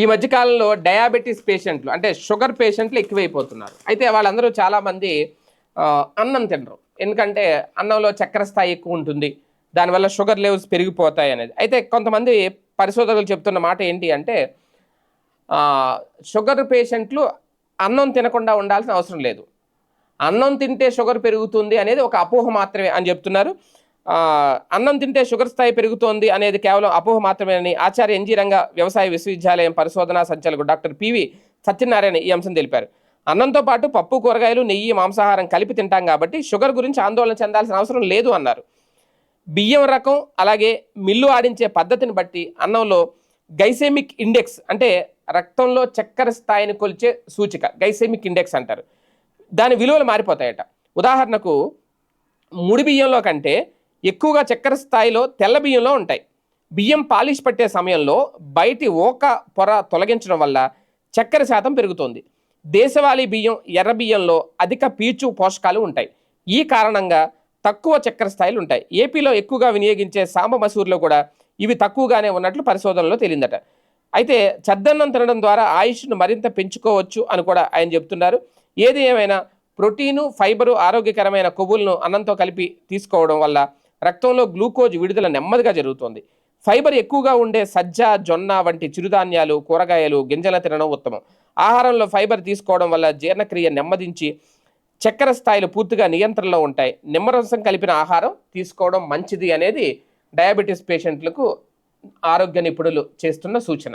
ఈ మధ్యకాలంలో డయాబెటీస్ పేషెంట్లు అంటే షుగర్ పేషెంట్లు ఎక్కువైపోతున్నారు. అయితే వాళ్ళందరూ చాలామంది అన్నం తినరు. ఎందుకంటే అన్నంలో చక్కెర స్థాయి ఎక్కువ ఉంటుంది. దానివల్ల షుగర్ లెవెల్స్ పెరిగిపోతాయి అనేది. అయితే కొంతమంది పరిశోధకులు చెప్తున్న మాట ఏంటి అంటే షుగర్ పేషెంట్లు అన్నం తినకుండా ఉండాల్సిన అవసరం లేదు. అన్నం తింటే షుగర్ పెరుగుతుంది అనేది ఒక అపోహ మాత్రమే అని చెప్తున్నారు. అన్నం తింటే షుగర్ స్థాయి పెరుగుతోంది అనేది కేవలం అపోహ మాత్రమేనని ఆచార్య ఎన్జీ రంగ వ్యవసాయ విశ్వవిద్యాలయం పరిశోధనా సంచాలకుడు డాక్టర్ పివి సత్యనారాయణ ఈ అంశం తెలిపారు. అన్నంతో పాటు పప్పు కూరగాయలు నెయ్యి మాంసాహారం కలిపి తింటాం కాబట్టి షుగర్ గురించి ఆందోళన చెందాల్సిన అవసరం లేదు అన్నారు. బియ్యం రకం అలాగే మిల్లు ఆడించే పద్ధతిని బట్టి అన్నంలో గైసెమిక్ ఇండెక్స్ అంటే రక్తంలో చక్కెర స్థాయిని కొలిచే సూచిక గైసెమిక్ ఇండెక్స్ అంటారు. దాని విలువలు మారిపోతాయట. ఉదాహరణకు ముడి బియ్యంలో కంటే ఎక్కువగా చక్కెర స్థాయిలో తెల్ల బియ్యంలో ఉంటాయి. బియ్యం పాలిష్ పట్టే సమయంలో బయటి ఓక పొర తొలగించడం వల్ల చక్కెర శాతం పెరుగుతుంది. దేశవాళీ బియ్యం ఎర్ర బియ్యంలో అధిక పీచు పోషకాలు ఉంటాయి. ఈ కారణంగా తక్కువ చక్కెర స్థాయిలు ఉంటాయి. ఏపీలో ఎక్కువగా వినియోగించే సాంబ మసూర్లో కూడా ఇవి తక్కువగానే ఉన్నట్లు పరిశోధనలో తేలిందట. అయితే చద్దన్నం తినడం ద్వారా ఆయుష్ను మరింత పెంచుకోవచ్చు అని కూడా ఆయన చెప్తున్నారు ఏది ఏమైనా ప్రోటీను ఫైబరు ఆరోగ్యకరమైన కొవ్వులను అన్నంతో కలిపి తీసుకోవడం వల్ల రక్తంలో గ్లూకోజ్ విడుదల నెమ్మదిగా జరుగుతుంది. ఫైబర్ ఎక్కువగా ఉండే సజ్జ జొన్న వంటి చిరుధాన్యాలు కూరగాయలు గింజల తినడం ఉత్తమం. ఆహారంలో ఫైబర్ తీసుకోవడం వల్ల జీర్ణక్రియ నెమ్మదించి చక్కెర స్థాయిలు పూర్తిగా నియంత్రణలో ఉంటాయి. నిమ్మరసం కలిపిన ఆహారం తీసుకోవడం మంచిది అనేది డయాబెటీస్ పేషెంట్లకు ఆరోగ్య నిపుణులు చేస్తున్న సూచన.